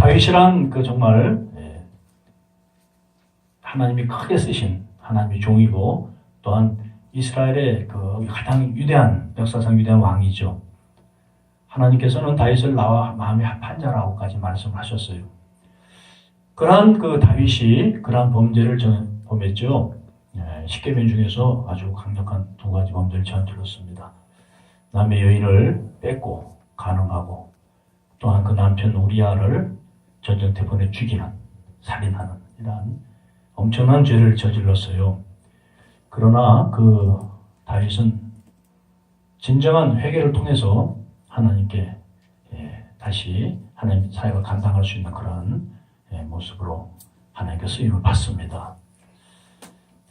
다윗이란 그 정말 예, 하나님이 크게 쓰신 하나님의 종이고 또한 이스라엘의 그 가장 위대한 역사상 위대한 왕이죠. 하나님께서는 다윗을 나와 마음에 합한 자라고까지 말씀하셨어요. 그러한 그 다윗이 그러한 범죄를 전 범했죠. 예, 십계명 중에서 아주 강력한 두 가지 범죄를 저질렀습니다. 남의 여인을 뺏고 가늠하고 또한 그 남편 우리아를 전쟁터 보내 죽이는 살인하는 이러한 엄청난 죄를 저질렀어요. 그러나 그 다윗은 진정한 회개를 통해서 하나님께 예, 다시 하나님 사역을 감당할 수 있는 그런 예, 모습으로 하나님께 쓰임을 받습니다.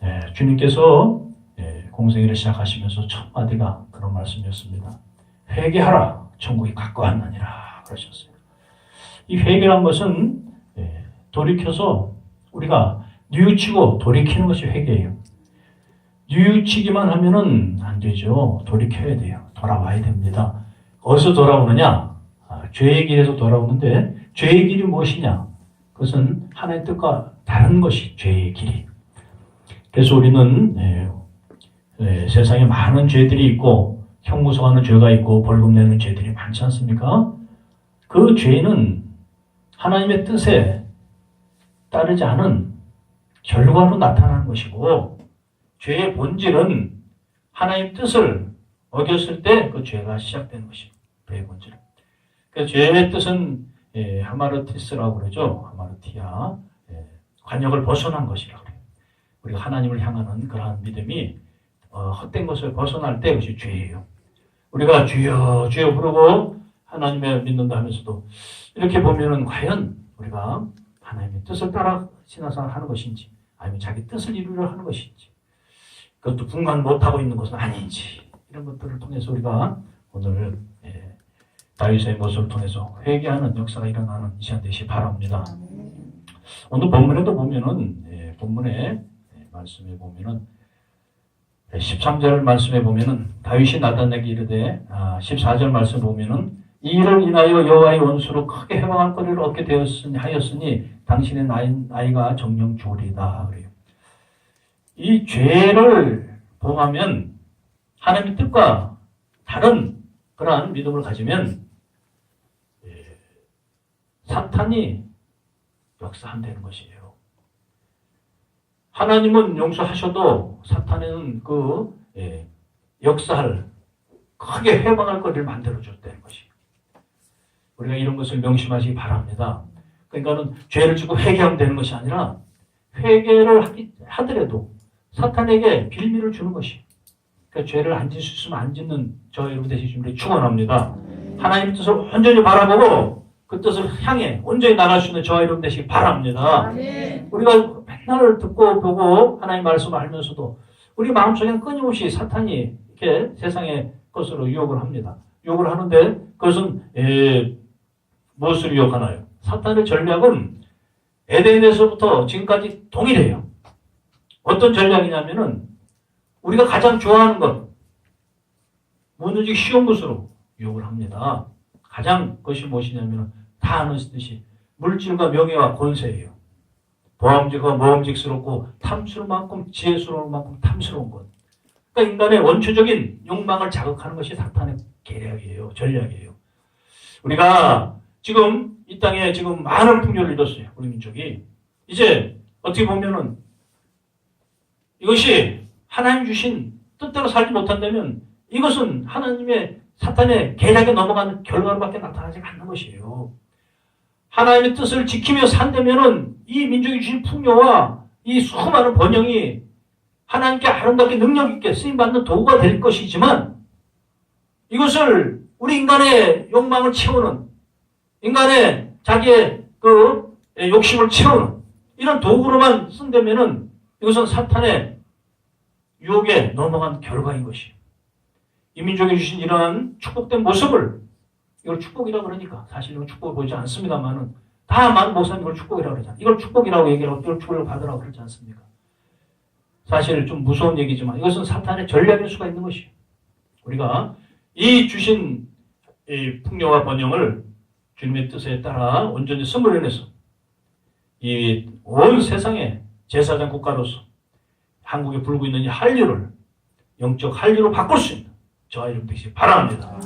예, 주님께서 예, 공생애를 시작하시면서 첫 마디가 그런 말씀이었습니다. 회개하라, 천국이 가까웠느니라 그러셨어요. 이 회개란 것은 예, 돌이켜서 우리가 뉘우치고 돌이키는 것이 회개예요. 뉘우치기만 하면은 안 되죠. 돌이켜야 돼요. 돌아와야 됩니다. 어디서 돌아오느냐? 아, 죄의 길에서 돌아오는데 죄의 길이 무엇이냐? 그것은 하나님의 뜻과 다른 것이 죄의 길이. 그래서 우리는 예, 예, 세상에 많은 죄들이 있고 형무소하는 죄가 있고 벌금 내는 죄들이 많지 않습니까? 그 죄는 하나님의 뜻에 따르지 않은 결과로 나타나는 것이고 죄의 본질은 하나님 뜻을 어겼을 때 그 죄가 시작되는 것입니다. 죄의 본질. 그 죄의 뜻은 예, 하마르티스라고 그러죠. 하마르티아. 예, 관역을 벗어난 것이라고 그래요. 우리가 하나님을 향하는 그러한 믿음이 어, 헛된 것을 벗어날 때 그것이 죄예요. 우리가 주여 주여 부르고 하나님의 믿는다 하면서도 이렇게 보면은 과연 우리가 하나님의 뜻을 따라 신앙생활 하는 것인지 아니면 자기 뜻을 이루려 하는 것인지 그것도 분간 못하고 있는 것은 아닌지 이런 것들을 통해서 우리가 오늘 예, 다윗의 모습을 통해서 회개하는 역사가 일어나는 이 시간 되시 바랍니다. 오늘 본문에도 보면은 예, 본문에 예, 말씀에 보면은 13절 말씀에 보면은 다윗이 나단에게 이르되 아, 14절 말씀 보면은 이 일을 인하여 여호와의 원수로 크게 해방할 거리를 얻게 되었으니 하였으니 당신의 나이, 나이가 정령 좋으리다 그래요. 이 죄를 범하면 하나님의 뜻과 다른 그러한 믿음을 가지면 예, 사탄이 역사한다는 것이에요. 하나님은 용서하셔도 사탄은 그 예, 역사를 크게 해방할 거리를 것이에요. 우리가 이런 것을 명심하시기 바랍니다. 그러니까는 죄를 지고 회개하면 되는 것이 아니라 회개를 하기, 하더라도 사탄에게 빌미를 주는 것이. 그러니까 죄를 안 짓을 수 있으면 안 짓는 저 여러분 되시기를 축원합니다. 하나님 뜻을 온전히 바라보고 그 뜻을 향해 온전히 나갈 수 있는 저와 여러분 되시기 바랍니다. 우리가 맨날 듣고 보고 하나님 말씀을 알면서도 우리 마음속에는 끊임없이 사탄이 이렇게 세상의 것으로 유혹을 합니다. 유혹을 하는데 그것은 에, 무엇을 유혹하나요? 사탄의 전략은 에덴에서부터 지금까지 동일해요. 어떤 전략이냐면은 우리가 가장 좋아하는 것, 무너지기 쉬운 것으로 유혹을 합니다. 가장 그것이 무엇이냐면 다 아는 듯이 물질과 명예와 권세예요. 보암직과 모험직스럽고 탐스러운 만큼 지혜스러운 만큼 탐스러운 것. 그러니까 인간의 원초적인 욕망을 자극하는 것이 사탄의 계략이에요. 전략이에요. 우리가 지금 이 땅에 지금 많은 풍요를 잃었어요. 우리 민족이. 이제 어떻게 보면은 이것이 하나님 주신 뜻대로 살지 못한다면 이것은 하나님의 사탄의 계략에 넘어가는 결과로밖에 나타나지 않는 것이에요. 하나님의 뜻을 지키며 산다면은 이 민족이 주신 풍요와 이 수많은 번영이 하나님께 아름답게 능력 있게 쓰임 받는 도구가 될 것이지만 이것을 우리 인간의 욕망을 채우는 인간의 자기의 그 욕심을 채우는 이런 도구로만 쓴다면은 이것은 사탄의 유혹에 넘어간 결과인 것이. 이 민족이 주신 이러한 축복된 모습을 이걸 축복이라 그러니까 사실 이건 축복을 보지 않습니다만은 다 많은 목사님 이걸 축복이라고 그러잖아요. 이걸 축복이라고 얘기하고 이걸 축복을 받으라고 그러지 않습니까? 사실 좀 무서운 얘기지만 이것은 사탄의 전략일 수가 있는 것이에요. 우리가 이 주신 이 풍요와 번영을 주님의 뜻에 따라 온전히 스물연해서 이 온 세상에 제사장 국가로서 한국에 불고 있는 이 한류를 영적 한류로 바꿀 수 있는 저와 여러분 되시기 바랍니다.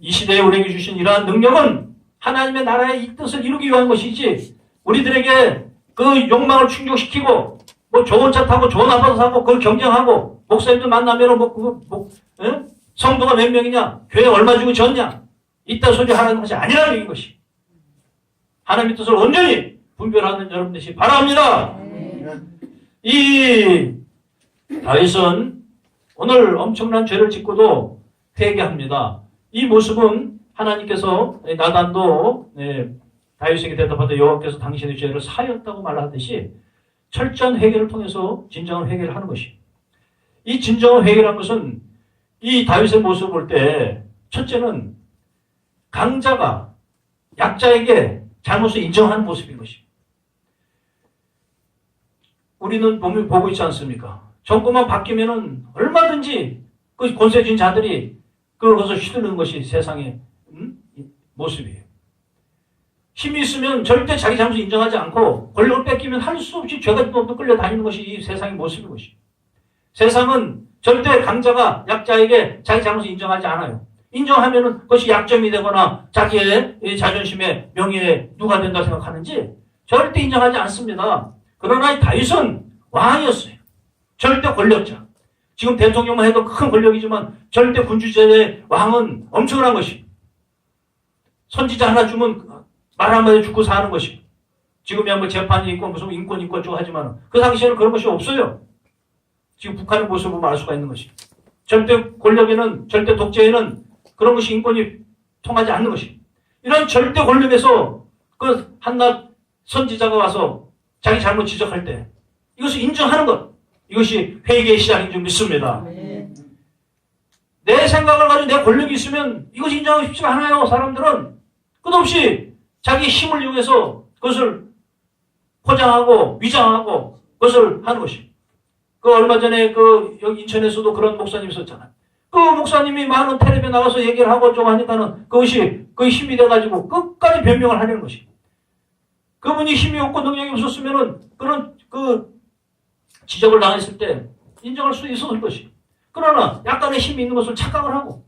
이 시대에 우리에게 주신 이러한 능력은 하나님의 나라의 이 뜻을 이루기 위한 것이지 우리들에게 그 욕망을 충족시키고 뭐 좋은 차 타고 좋은 아파트 사고 그걸 경쟁하고 목사님들 만나면 뭐, 그, 뭐 예? 성도가 몇 명이냐 교회 얼마 주고 졌냐 이딴 소리 하는 것이 아니라는 것이 하나님의 뜻을 온전히 분별하는 여러분 되시기 바랍니다. 이 다윗은 오늘 엄청난 죄를 짓고도 회개합니다. 이 모습은 하나님께서 나단도 네, 다윗에게 대답하되 여호와께서 당신의 죄를 사였다고 말하듯이 철저한 회개를 통해서 진정한 회개를 하는 것이. 이 진정한 회개라는 것은 이 다윗의 모습을 볼 때 첫째는 강자가 약자에게 잘못을 인정하는 모습인 것이. 우리는 보면 보고 있지 않습니까? 정권만 바뀌면은 얼마든지 그 권세진 자들이 그것을 휘두르는 것이 세상의 음? 모습이에요. 힘이 있으면 절대 자기 잘못을 인정하지 않고 권력을 뺏기면 할 수 없이 죄가 또 끌려다니는 것이 이 세상의 모습인 것이. 세상은 절대 강자가 약자에게 자기 잘못을 인정하지 않아요. 인정하면은 그것이 약점이 되거나 자기의 이 자존심의 명예에 누가 된다 생각하는지 절대 인정하지 않습니다. 그러나 이 다윗은 왕이었어요. 절대 권력자. 지금 대통령만 해도 큰 권력이지만 절대 군주제의 왕은 엄청난 것이. 선지자 하나 주면 말 한마디 죽고 사는 것이. 지금이야 뭐 재판이 있고 무슨 인권 있고 어쩌고 하지만 그 당시에는 그런 것이 없어요. 지금 북한의 모습을 알 수가 있는 것이. 절대 권력에는 절대 독재에는 그런 것이 인권이 통하지 않는 것이. 이런 절대 권력에서 그 한낱 선지자가 와서 자기 잘못 지적할 때 이것을 인정하는 것. 이것이 회개의 시작인 줄 믿습니다. 내 생각을 가지고 내 권력이 있으면 이것이 인정하기 쉽지가 않아요. 사람들은 끝없이 자기 힘을 이용해서 그것을 포장하고 위장하고 그것을 하는 것이. 그 얼마 전에 그 여기 인천에서도 그런 목사님 있었잖아요. 그 목사님이 많은 텔레비에 나가서 얘기를 하고 좀 하니까는 그것이 그 힘이 돼가지고 끝까지 변명을 하려는 것이. 그분이 힘이 없고 능력이 없었으면은 그런 그 지적을 당했을 때 인정할 수 있었을 것이. 그러나 약간의 힘이 있는 것을 착각을 하고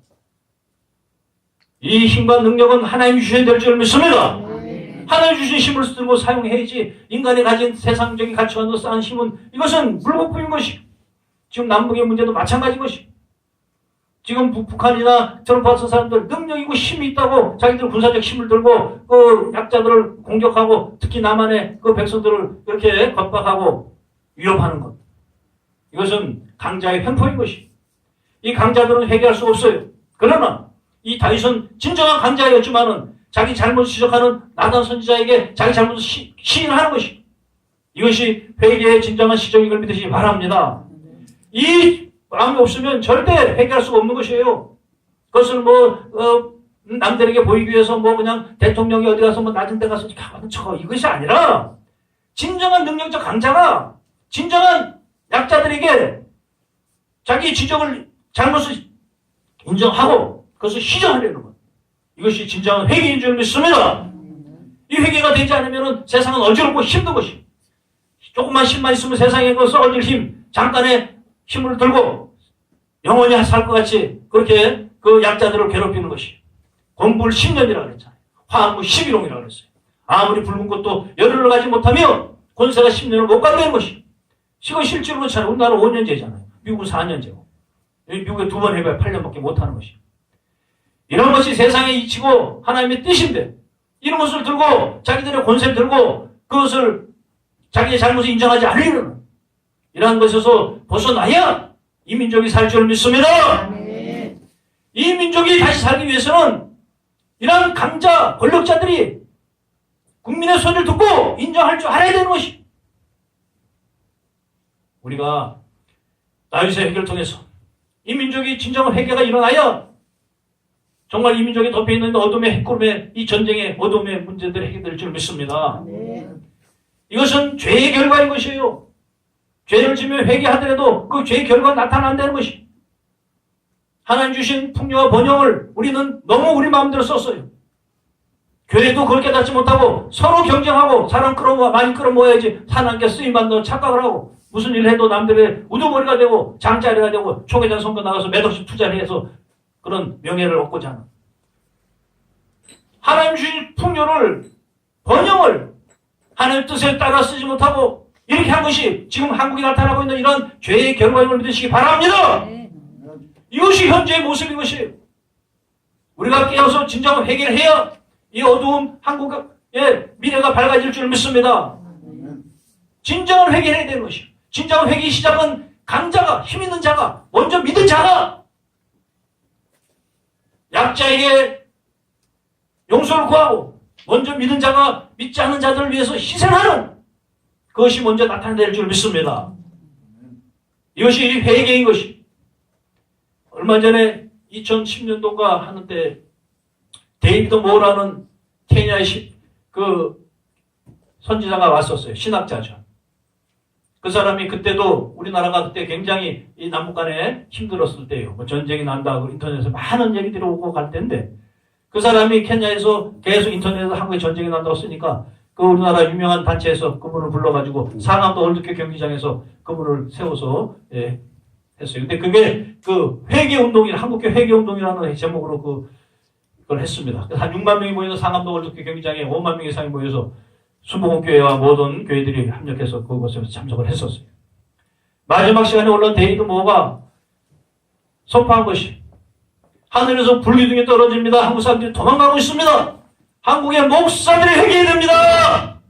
이 힘과 능력은 하나님이 주셔야 될 줄 믿습니다. 하나님 주신 힘을 쓰고 사용해야지 인간이 가진 세상적인 가치관으로 쌓은 힘은 이것은 물거품인 것이. 지금 남북의 문제도 마찬가지인 것이. 지금 북, 북한이나 트럼프 사람들 능력이고 힘이 있다고 자기들 군사적 힘을 들고 그 약자들을 공격하고 특히 남한의 그 백성들을 이렇게 겁박하고 위협하는 것. 이것은 강자의 횡포인 것이. 이 강자들은 회개할 수 없어요. 그러나 이 다윗은 진정한 강자였지만은 자기 잘못을 지적하는 나단 선지자에게 자기 잘못을 시, 시인하는 것이. 이것이 회개의 진정한 시정인 걸 믿으시기 바랍니다. 이 마음이 없으면 절대 회개할 수가 없는 것이에요. 그것을 뭐, 어, 남들에게 보이기 위해서 뭐 그냥 대통령이 어디 가서 뭐 낮은 데 가서 가만 쳐. 이것이 아니라 진정한 능력적 강자가 진정한 약자들에게 자기 지적을 잘못을 인정하고 그것을 시정하려는 것. 이것이 진정한 회개인 줄 믿습니다. 이 회개가 되지 않으면 세상은 어지럽고 힘든 것이. 조금만 힘만 있으면 세상에 그 썩어질 힘, 잠깐의 힘을 들고 영원히 살 것 같이 그렇게 그 약자들을 괴롭히는 것이. 공부를 10년이라고 그랬잖아요. 화학무 11홍이라고 그랬어요. 아무리 붉은 것도 열흘을 가지 못하면 권세가 10년을 못 간다는 것이. 이건 실제로 그렇잖아요. 우리나라 5년제잖아요. 미국은 4년제고. 미국에 두 번 해봐야 8년밖에 못하는 것이. 이런 것이 세상에 이치고 하나님의 뜻인데 이런 것을 들고 자기들의 권세를 들고 그것을 자기의 잘못을 인정하지 않으려는 이러한 것에서 벗어나야 이 민족이 살 줄 믿습니다. 이 민족이 다시 살기 위해서는 이러한 강자 권력자들이 국민의 소리를 듣고 인정할 줄 알아야 되는 것이 우리가 다윗의 해결을 통해서 이 민족이 진정한 회개가 일어나야 정말 이 민족이 덮여있는 어둠의 핵구름의 이 전쟁의 어둠의 문제들이 해결될 줄 믿습니다. 이것은 죄의 결과인 것이에요. 죄를 지면 회개하더라도 그 죄의 결과가 나타난다는 것이. 하나님 주신 풍요와 번영을 우리는 너무 우리 마음대로 썼어요. 교회도 그걸 깨닫지 못하고 서로 경쟁하고 사람 끌어모아 많이 끌어모아야지 하나님께 쓰임받는 착각을 하고 무슨 일 해도 남들의 우두머리가 되고 장자리가 되고 초계장 선거 나가서 몇 억씩 투자를 해서 그런 명예를 얻고자 하는 하나님 주신 풍요를 번영을 하나님 뜻에 따라 쓰지 못하고 이렇게 한 것이 지금 한국에 나타나고 있는 이런 죄의 결과임을 믿으시기 바랍니다. 네. 이것이 현재의 모습인 것이에요. 우리가 깨어서 진정한 회개를 해야 이 어두운 한국의 미래가 밝아질 줄 믿습니다. 진정한 회개를 해야 되는 것이요. 진정한 회개 시작은 강자가, 힘 있는 자가, 먼저 믿은 자가 약자에게 용서를 구하고 먼저 믿은 자가 믿지 않는 자들을 위해서 희생하는 그것이 먼저 나타낼 줄 믿습니다. 이것이 회개인 것이. 얼마 전에 2010년도가 하는데 데이비드 모라는 케냐의 시- 그 선지자가 왔었어요. 신학자죠. 그 사람이 그때도 우리나라가 그때 굉장히 이 남북 간에 힘들었을 때요. 뭐 전쟁이 난다고 인터넷에서 많은 얘기들이 오고 갈 때인데 그 사람이 케냐에서 계속 인터넷에서 한국에 전쟁이 난다고 쓰니까 그 우리나라 유명한 단체에서 그분을 불러가지고 상암도 월드컵 경기장에서 그분을 세워서 예, 했어요. 근데 그게 그 회계 운동이 한국교 회계 운동이라는 제목으로 그 그걸 했습니다. 한 6만 명이 모여서 상암도 월드컵 경기장에 5만 명 이상이 모여서 순복음교회와 모든 교회들이 합력해서 그것에 참석을 했었어요. 마지막 시간에 올라온 데이드 모가 선포한 것이 하늘에서 불기둥이 떨어집니다. 한국 사람들이 도망가고 있습니다. 한국의 목사들이 회개해야 됩니다.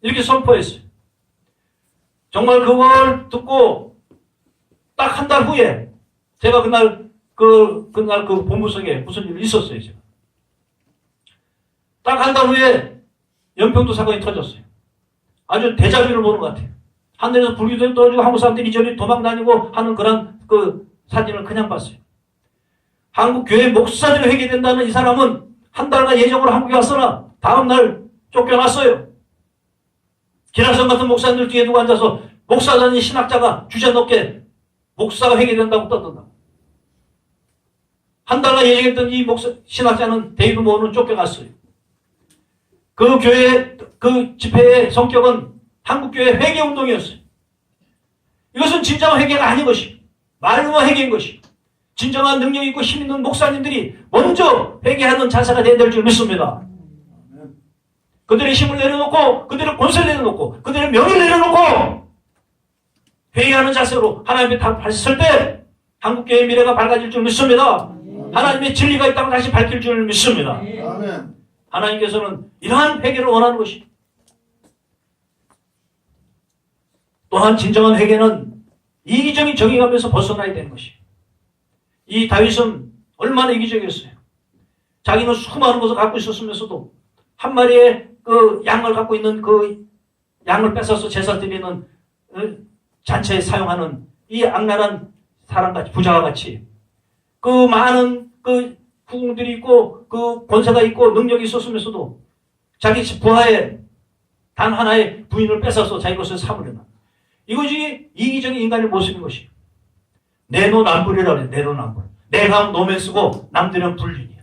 이렇게 선포했어요. 정말 그걸 듣고 딱 한 달 후에 제가 그날 그 그날 그 본부석에 무슨 일이 있었어요. 제가. 딱 한 달 후에 연평도 사건이 터졌어요. 아주 대자뷰를 보는 것 같아요. 하늘에서 불기둥이 떨어지고 한국 사람들이 이전에 도망 다니고 하는 그런 그 사진을 그냥 봤어요. 한국 교회 목사들이 회개된다는 이 사람은 한 달간 예정으로 한국에 왔으나 다음 날 쫓겨났어요. 기라성 같은 목사님들 뒤에 두고 앉아서 목사라는 신학자가 주제 높게 목사가 회개된다고 떠든다. 한 달간 예정했던 이 목사 신학자는 데이브 모어는 쫓겨갔어요. 그 교회 그 집회의 성격은 한국 교회 회개 운동이었어요. 이것은 진정한 회개가 아닌 것이 말로만 회개인 것이 진정한 능력 있고 힘 있는 목사님들이 먼저 회개하는 자세가 되어야 될 줄 믿습니다. 그들의 힘을 내려놓고 그들의 권세를 내려놓고 그들의 명예를 내려놓고 회개하는 자세로 하나님의 답을 했을 때 한국교회의 미래가 밝아질 줄 믿습니다. 하나님의 진리가 있다고 다시 밝힐 줄 믿습니다. 하나님께서는 이러한 회개를 원하는 것이 또한 진정한 회개는 이기적인 정의감에서 벗어나야 되는 것이 이 다윗은 얼마나 이기적이었어요. 자기는 수많은 것을 갖고 있었으면서도 한 마리의 그 양을 갖고 있는 그 양을 뺏어서 제사 드리는 어, 잔치에 사용하는 이 악랄한 사람같이 부자와 같이 그 많은 그 후궁들이 있고 그 권세가 있고 능력이 있었으면서도 자기 집 부하의 단 하나의 부인을 뺏어서 자기 것을 삼으려는 이것이 이기적인 인간의 모습인 것이에요. 내노남불이라고 해요. 내노남불. 내가 노면 쓰고 남들은 불륜이야.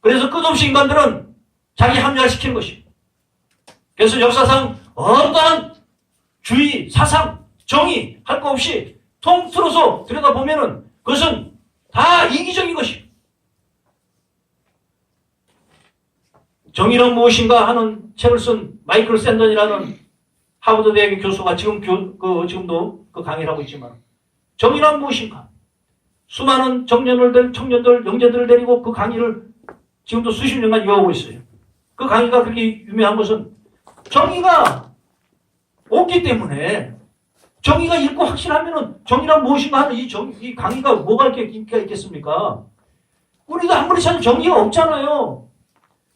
그래서 끝없이 인간들은 자기 합리화시키는 것이. 그래서 역사상 어떠한 주의, 사상, 정의 할거 없이 통틀어서 들여다보면은 그것은 다 이기적인 것이. 정의는 무엇인가 하는 책을 쓴 마이클 샌던이라는 하버드 대학의 교수가 지금 교, 그, 지금도 그 강의를 하고 있지만 정의란 무엇인가? 수많은 청년들, 청년들, 영재들을 데리고 그 강의를 지금도 수십 년간 이어오고 있어요. 그 강의가 그렇게 유명한 것은 정의가 없기 때문에 정의가 있고 확실하면은 정의란 무엇인가 하는 이, 정, 이 강의가 뭐가 이렇게 인기가 있겠습니까? 우리도 아무리 찾아도 정의가 없잖아요.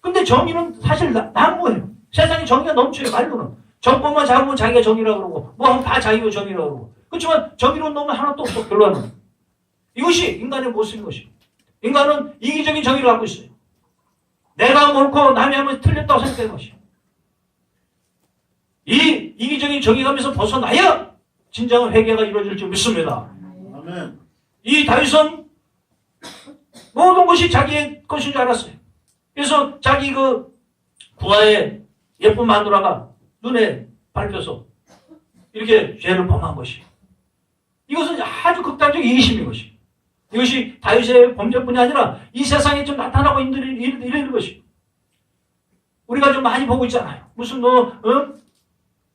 근데 정의는 사실 나- 난무예요. 세상에 정의가 넘쳐요, 말로는. 정권만 잡으면 자기가 정의라고 그러고, 뭐 하면 다 자기가 정의라고 그러고. 그렇지만 정의로운 놈은 하나도 없어, 결론은. 이것이 인간의 모습인 것이에요. 인간은 이기적인 정의를 갖고 있어요. 내가 옳고 남이 하면 틀렸다고 생각하는 것이에요. 이 이기적인 정의감에서 벗어나야 진정한 회개가 이루어질 줄 믿습니다. 아멘. 이 다윗은 모든 것이 자기의 것인 줄 알았어요. 그래서 자기 그 부하의 예쁜 마누라가 눈에 밟혀서 이렇게 죄를 범한 것이. 이것은 아주 극단적 이기심인 것이. 이것이 다윗의 범죄뿐이 아니라 이 세상에 좀 나타나고 있는 이런 것이. 우리가 좀 많이 보고 있잖아요. 무슨 뭐, 어?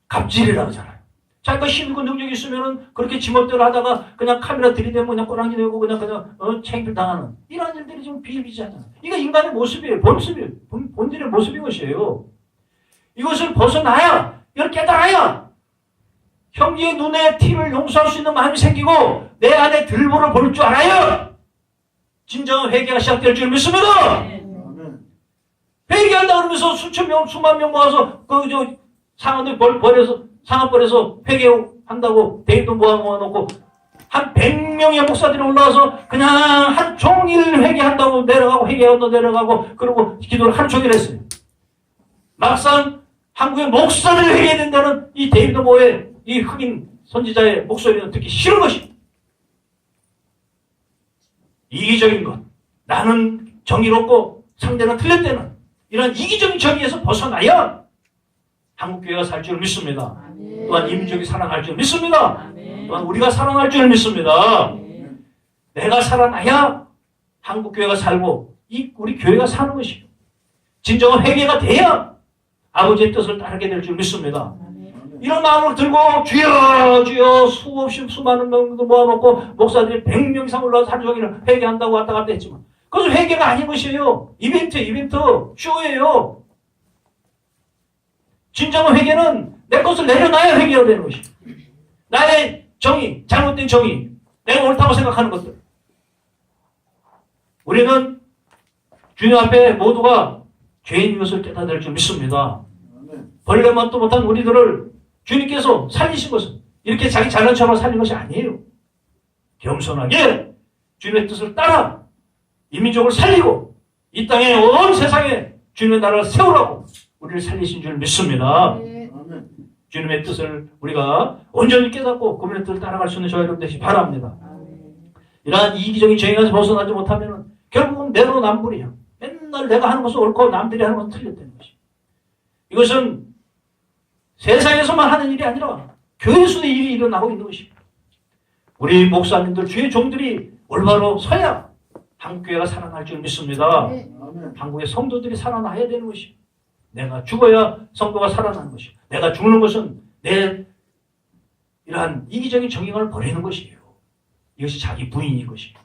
갑질이라고 하잖아요. 자기가 힘있고 능력이 있으면은 그렇게 지멋대로 하다가 그냥 카메라 들이대면 그냥 꼬랑지 되고 그냥 그냥 어, 챙길 당하는 이런 일들이 좀 비일비재하잖아요. 이거 인간의 모습이에요. 본습이에요. 본, 본질의 모습인 것이에요. 이것을 벗어나야 이걸 깨달아야 형제의 눈에 티를 용서할 수 있는 마음이 생기고 내 안에 들보를 볼 줄 알아요. 진정한 회개가 시작될 줄 믿습니다. 회개한다 그러면서 수천 명, 수만 명 모아서 그저 상한들 벌 벌여서 상한벌에서 회개한다고 데이트 모아 모아놓고 한 100명의 목사들이 올라와서 그냥 한 종일 회개한다고 내려가고 회개한다고 내려가고 그리고 기도를 하루 종일 했어요. 막상 한국의 목사들이 회개된다는 이 데이비드 모의 이 흑인 선지자의 목소리는 듣기 싫은 것이 이기적인 것 나는 정의롭고 상대는 틀렸다는 이런 이기적인 정의에서 벗어나야 한국교회가 살 줄 믿습니다. 또한 이민족이 살아날 줄 믿습니다. 또한 우리가 살아날 줄 믿습니다. 내가 살아나야 한국교회가 살고 이 우리 교회가 사는 것이요. 진정한 회개가 돼야 아버지의 뜻을 따르게 될 줄 믿습니다. 이런 마음을 들고 주여 주여 수없이 수많은 명도 모아놓고 목사들이 100명 이상 올라와서 하루 종일 회개한다고 왔다 갔다 했지만 그것은 회개가 아닌 것이에요. 이벤트 이벤트 쇼예요. 진정한 회개는 내 것을 내려놔야 회개가 되는 것이에요. 나의 정의, 잘못된 정의, 내가 옳다고 생각하는 것들. 우리는 주님 앞에 모두가 죄인 것을 깨닫을 줄 믿습니다. 벌레만도 못한 우리들을 주님께서 살리신 것은 이렇게 자기 잘난 척으로 살린 것이 아니에요. 겸손하게 주님의 뜻을 따라 이민족을 살리고 이 땅에 온 세상에 주님의 나라를 세우라고 우리를 살리신 줄 믿습니다. 아멘. 주님의 뜻을 우리가 온전히 깨닫고 그분의 뜻을 따라갈 수 있는 저와 여러분 되시 바랍니다. 이러한 이기적인 정의에서 벗어나지 못하면 결국은 내로남불이야. 맨날 내가 하는 것은 옳고 남들이 하는 것은 틀렸다는 것이. 이것은 세상에서만 하는 일이 아니라 교회에서도 일이 일어나고 있는 것입니다. 우리 목사님들, 주의 종들이 올바로 서야 한국교회가 살아날 줄 믿습니다. 아멘. 한국의 성도들이 살아나야 되는 것이. 내가 죽어야 성도가 살아나는 것이. 내가 죽는 것은 내 이러한 이기적인 정의감을 버리는 것이에요. 이것이 자기 부인인 것이에요.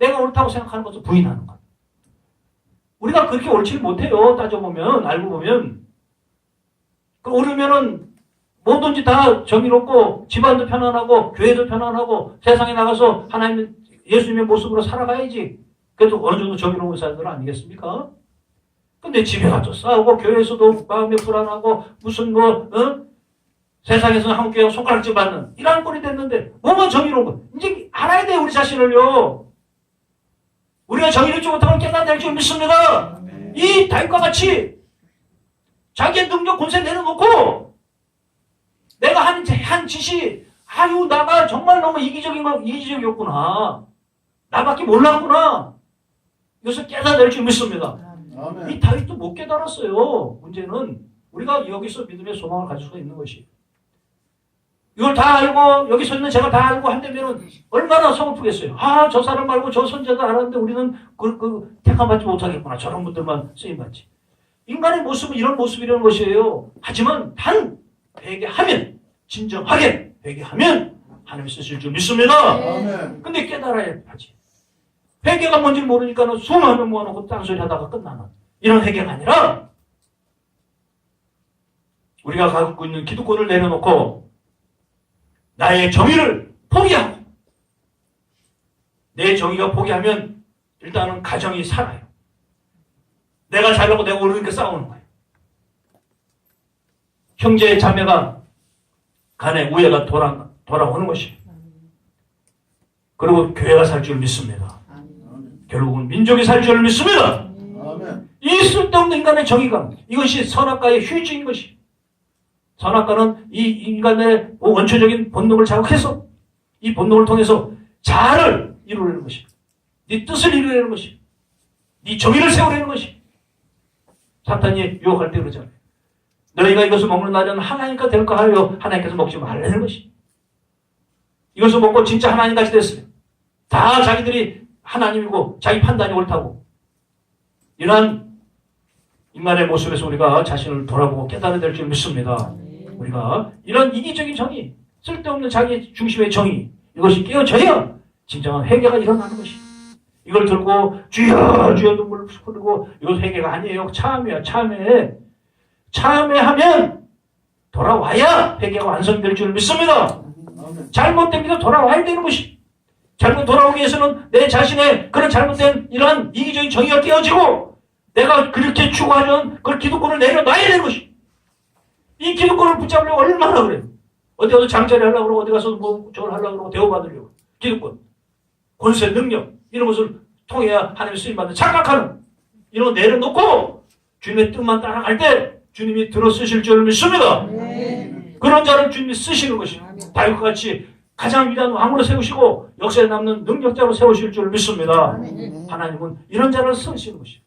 내가 옳다고 생각하는 것을 부인하는 것. 우리가 그렇게 옳지 못해요. 따져보면, 알고 보면. 그 옳으면은 뭐든지 다 정의롭고 집안도 편안하고 교회도 편안하고 세상에 나가서 하나님 예수님의 모습으로 살아가야지. 그래도 어느 정도 정의로운 사람들 아니겠습니까? 근데 집에 가서 싸우고 교회에서도 마음이 불안하고 무슨 뭐 어? 세상에서는 한국교회가 손가락질 받는 이런 꼴이 됐는데 뭐가 정의로운 거? 이제 알아야 돼 우리 자신을요. 우리가 정의롭지 못하면 깨닫을 줄 믿습니다. 이 다윗과 같이 자기의 능력 권세 내려놓고 내가 한, 한 짓이 아유 나가 정말 너무 이기적인 거 이기적이었구나. 나밖에 몰랐구나. 이것을 깨닫을 줄 믿습니다. 아멘. 이 다윗도 못 깨달았어요. 문제는 우리가 여기서 믿음의 소망을 가질 수가 있는 것이. 이걸 다 알고 여기 서 있는 제가 다 알고 한다면 얼마나 서글프겠어요. 아 저 사람 말고 저 선자도 알았는데 우리는 그, 그 택함받지 못하겠구나. 저런 분들만 쓰임받지. 인간의 모습은 이런 모습이라는 것이에요. 하지만 단 회개하면 진정하게 회개하면 하나님 쓰실 줄 믿습니다. 아멘. 근데 깨달아야 하지. 회개가 뭔지 모르니까는 수많은 모아놓고 딴소리 하다가 끝나는 이런 회개가 아니라 우리가 갖고 있는 기득권을 내려놓고 나의 정의를 포기하고 내 정의가 포기하면 일단은 가정이 살아요. 내가 잘나고 내가 옳으니까 싸우는 거예요. 형제 자매가 간에 우애가 돌아, 돌아오는 것이에요. 그리고 교회가 살 줄 믿습니다. 결국은 민족이 살 줄 믿습니다. 이 쓸데없는 인간의 정의감 이것이 선악과의 휴지인 것이 선악과는 이 인간의 원초적인 본능을 자극해서 이 본능을 통해서 자아를 이루려는 것이 네 뜻을 이루려는 것이 네 정의를 세우려는 것이 사탄이 유혹할 때 그러잖아요. 너희가 이것을 먹는 날은 하나님과 될까 하여 하나님께서 먹지 말라는 것이. 이것을 먹고 진짜 하나님같이 됐어요. 다 자기들이 하나님이고 자기 판단이 옳다고. 이러한 인간의 모습에서 우리가 자신을 돌아보고 깨달아야 될 줄 믿습니다. 우리가 이런 이기적인 정의, 쓸데없는 자기 중심의 정의, 이것이 깨어져야 진정한 회개가 일어나는 것이. 이걸 들고 주여 주여 눈물 흘리고 이것 회개가 아니에요. 참회야 참회. 참회하면 돌아와야 회개가 완성될 줄 믿습니다. 잘못된 길로 돌아와야 되는 것이. 잘못 돌아오기 위해서는 내 자신의 그런 잘못된 이러한 이기적인 정의가 깨어지고 내가 그렇게 추구하는 그 기득권을 내려놔야 되는 것이. 이 기득권을 붙잡으려고 얼마나 그래요. 어디 가서 장자리 하려고 그러고 어디 가서 뭐 저걸 하려고 그러고 대우받으려고. 기득권. 권세, 능력 이런 것을 통해야 하나님의 쓰임 받는 착각하는 이런 거 내려놓고 주님의 뜻만 따라갈 때 주님이 들어 쓰실 줄 믿습니다. 그런 자를 주님이 쓰시는 것이 다윗과 같이 가장 위대한 왕으로 세우시고 역사에 남는 능력자로 세우실 줄 믿습니다. 하나님은 이런 자를 쓰시는 것이.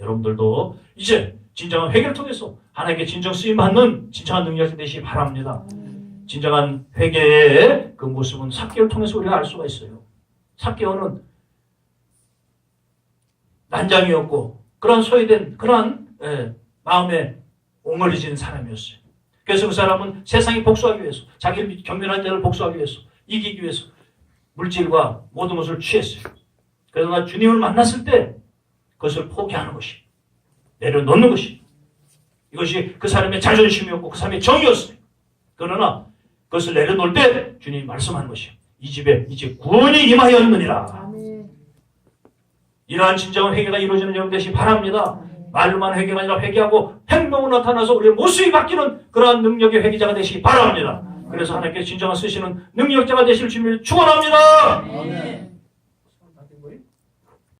여러분들도 이제 진정한 회개를 통해서 하나님께 진정 쓰임 받는 진정한 능력이 되시기 바랍니다. 진정한 회개의 그 모습은 삭개를 통해서 우리가 알 수가 있어요. 삭개어는 난장이었고 그런 소외된 그런 예, 마음에 옹얼리진 사람이었어요. 그래서 그 사람은 세상이 복수하기 위해서 자기 경멸한 자를 복수하기 위해서 이기기 위해서 물질과 모든 것을 취했어요. 그러나 주님을 만났을 때 그것을 포기하는 것이 내려놓는 것이 이것이 그 사람의 자존심이었고 그 사람의 정이었어요. 그러나 그것을 내려놓을 때 주님이 말씀하는 것이요. 이 집에 이제 구원이 임하였느니라. 이러한 진정한 회개가 이루어지는 여러분 되시기 바랍니다. 말로만 회개가 아니라 회개하고 행동으로 나타나서 우리의 모습이 바뀌는 그러한 능력의 회개자가 되시기 바랍니다. 그래서 하나님께 진정한 쓰시는 능력자가 되실 주님을 축원합니다.